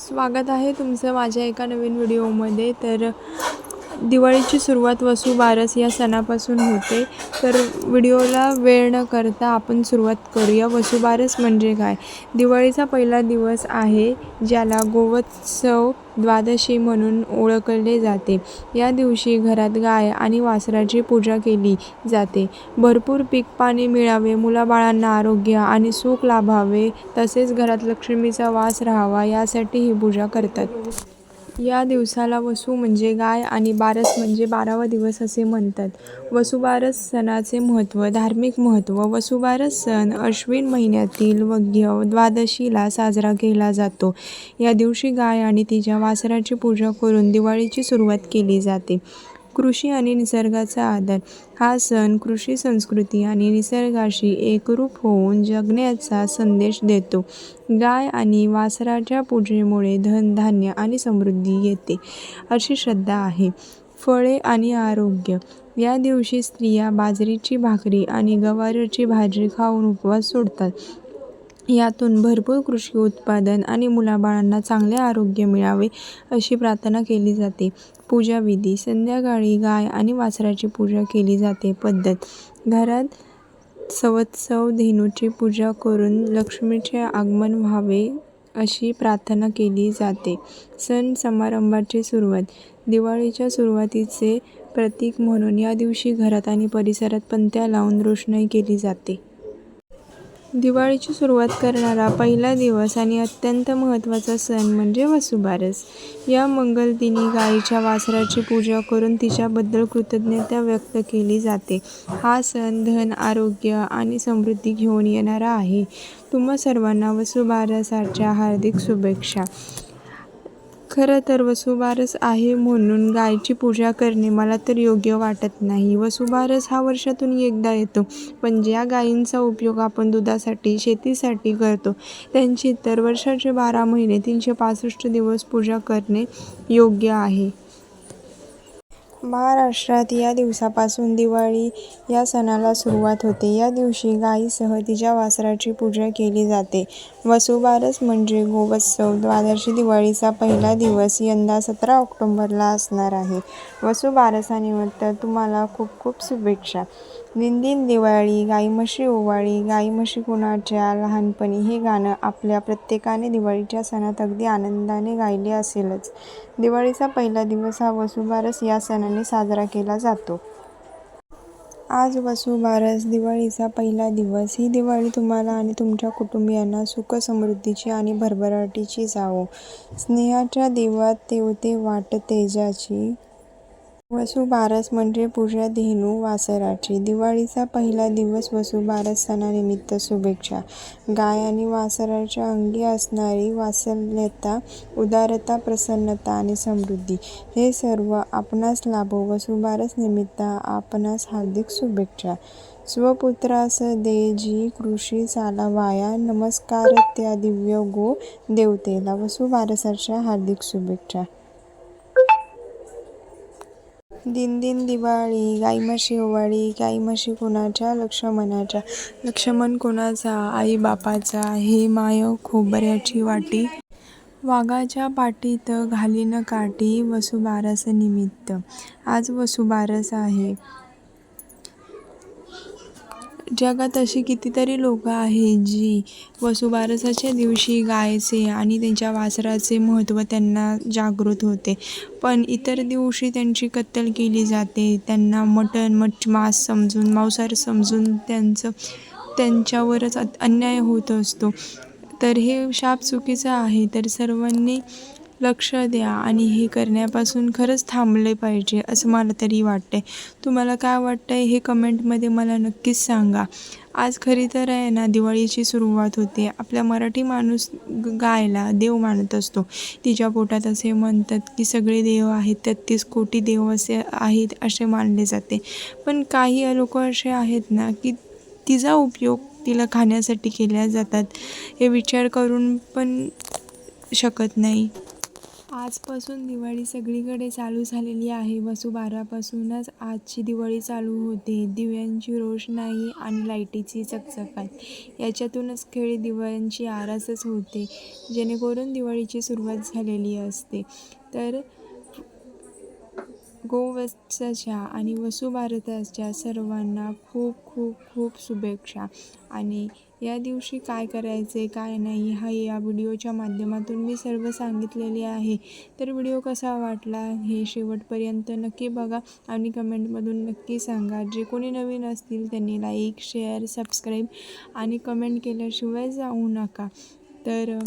स्वागत आहे तुमचं माझ्या एका नवीन व्हिडिओमध्ये. तर दिवाळीची सुरुवात वसुबारस या सणापासून होते. तर व्हिडिओला वेळ न करता आपण सुरुवात करूया. वसुबारस म्हणजे काय? दिवाळीचा पहिला दिवस आहे ज्याला गोवत्सव द्वादशी म्हणून ओळखले जाते. या दिवशी घरात गाय आणि वासराची पूजा केली जाते. भरपूर पीक पाणी मिळावे मुलाबाळांना आरोग्य आणि सुख लाभावे तसेच घरात लक्ष्मीचा वास राहावा यासाठी ही पूजा करतात. या दिवसाला वसू म्हणजे गाय आणि बारस म्हणजे बारावा दिवस असे म्हणतात. वसुबारस सणाचे महत्त्व धार्मिक महत्त्व. वसुबारस सण अश्विन महिन्यातील वग्य द्वादशीला साजरा केला जातो. या दिवशी गाय आणि तिच्या वासराची पूजा करून दिवाळीची सुरुवात केली जाते. कृषी आणि निसर्गाचा आदर. हा सण कृषी संस्कृती आणि निसर्गाशी एकरूप होऊन जगण्याचा संदेश देतो. गाय आणि वासराच्या पूजेमुळे धन धान्य आणि समृद्धी येते अशी श्रद्धा आहे. फळे आणि आरोग्य. या दिवशी स्त्रिया बाजरीची भाकरी आणि गवारीची भाजी खाऊन उपवास सोडतात. यातून भरपूर कृषी उत्पादन आणि मुलाबाळांना चांगले आरोग्य मिळावे अशी प्रार्थना केली जाते. पूजाविधी संध्याकाळी गाय आणि वासराची पूजा केली जाते. पद्धत घरात सवत्सव धेनूची पूजा करून लक्ष्मीचे आगमन व्हावे अशी प्रार्थना केली जाते. सण समारंभाची सुरुवात दिवाळीच्या सुरुवातीचे प्रतीक म्हणून या दिवशी घरात आणि परिसरात पंत्या लावून रोषणाई केली जाते. दिवाळीची सुरुवात करणारा पहिला दिवस आणि अत्यंत महत्त्वाचा सण म्हणजे वसुबारस. या मंगलदिनी गायीच्या वासराची पूजा करून तिच्याबद्दल कृतज्ञता व्यक्त केली जाते. हा सण धन आरोग्य आणि समृद्धी घेऊन येणारा आहे. तुम्हा सर्वांना वसुबारसाच्या हार्दिक शुभेच्छा. खरं तर वसुबारस आहे म्हणून गायची पूजा करणे मला तर योग्य वाटत नाही. वसुबारस हा वर्षातून एकदा येतो पण ज्या गायींचा उपयोग आपण दुधासाठी शेतीसाठी करतो त्यांची तर वर्षाचे बारा महिने तीनशे पासष्ट दिवस पूजा करणे योग्य आहे. महाराष्ट्रात या दिवसापासून दिवाळी या सणाला सुरुवात होते. या दिवशी गायीसह तिच्या वासराची पूजा केली जाते. वसुबारस म्हणजे गोवत्सव. द्वादशी दिवाळीचा पहिला दिवस यंदा सतरा ऑक्टोंबरला असणार आहे. वसुबारसानिमित्त तुम्हाला खूप खूप शुभेच्छा. दिनदिन दिवाळी गाई म्हशी ओवाळी गाई म्हशी कुणाच्या लहानपणी हे गाणं आपल्या प्रत्येकाने दिवाळीच्या सणात अगदी आनंदाने गायले असेलच. दिवाळीचा पहिला दिवस हा वसुबारस या सणाने साजरा केला जातो. आज वसुबारस दिवाळीचा पहिला दिवस. ही दिवाळी तुम्हाला आणि तुमच्या कुटुंबियांना सुख समृद्धीची आणि भरभराटीची जावो. स्नेहाच्या देवात तेवते वाट तेजाची वसुबारस म्हणजे पूजा धेनू वासराची. दिवाळीचा पहिला दिवस वसुबारस सणानिमित्त शुभेच्छा. गाय आणि वासराच्या अंगी असणारी वात्सल्यता उदारता प्रसन्नता आणि समृद्धी हे सर्व आपणास लाभो. वसुबारस निमित्त आपणास हार्दिक शुभेच्छा. स्वपुत्रास दे जी कृषी चालावाया नमस्कार त्या दिव्य गो देवतेला. वसुबारसाच्या हार्दिक शुभेच्छा. दिनदिन दिवाळी गाई म्हशी ओवाळी गाई म्हशी कोणाच्या लक्ष्मणाच्या. लक्ष्मण कोणाचा आई बापाचा हे माय खोबऱ्याची वाटी. वाघाच्या पाठीत घालीन काठी वसुबारस निमित्त. आज वसुबारस आहे. जगात अशी कितीतरी लोक आहेत जी वसुबारसाच्या दिवशी गायचे आणि त्यांच्या वासराचे महत्त्व त्यांना जागृत होते. पण इतर दिवशी त्यांची कत्तल केली जाते. त्यांना मटण मच मांस समजून मांसाहार समजून त्यांचं त्यांच्यावरच अन्याय होत असतो. तर हे शाप चुकीचं आहे. तर सर्वांनी लक्ष द्या आणि हे करण्यापासून खरंच थांबले पाहिजे असं मला तरी वाटतं आहे तुम्हाला काय वाटतं आहे हे कमेंटमध्ये मला नक्कीच सांगा. आज खरी तर आहे ना दिवाळीची सुरुवात होते. आपल्या मराठी माणूस ग गायला देव मानत असतो. तिच्या पोटात असे म्हणतात की सगळे देव आहेत तेहतीस कोटी देव असे आहेत असे मानले जाते. पण काही लोक असे आहेत ना की तिचा उपयोग तिला खाण्यासाठी केल्या जातात. हे विचार करून पण शकत नाही. आजपासून दिवाळी सगळीकडे चालू झालेली आहे. वसुबारापासूनच आजची दिवाळी चालू होते. दिव्यांची रोषणाई आणि लाईटीची चकचकाट. याच्यातूनच खेळी दिव्यांची आरासच होते. जेणेकरून दिवाळीची सुरुवात झालेली असते. तर गोवत्सच्या आणि वसुभारताच्या सर्वांना खूप खूप खूप शुभेच्छा. आणि या दिवशी काय करायचे काय नाही हा या व्हिडिओच्या माध्यमातून मी सर्व सांगितलेले आहे. तर व्हिडिओ कसा वाटला हे शेवटपर्यंत नक्की बघा आणि कमेंटमधून नक्की सांगा. जे कोणी नवीन असतील त्यांनी लाईक शेअर सबस्क्राईब आणि कमेंट केल्याशिवाय जाऊ नका. तर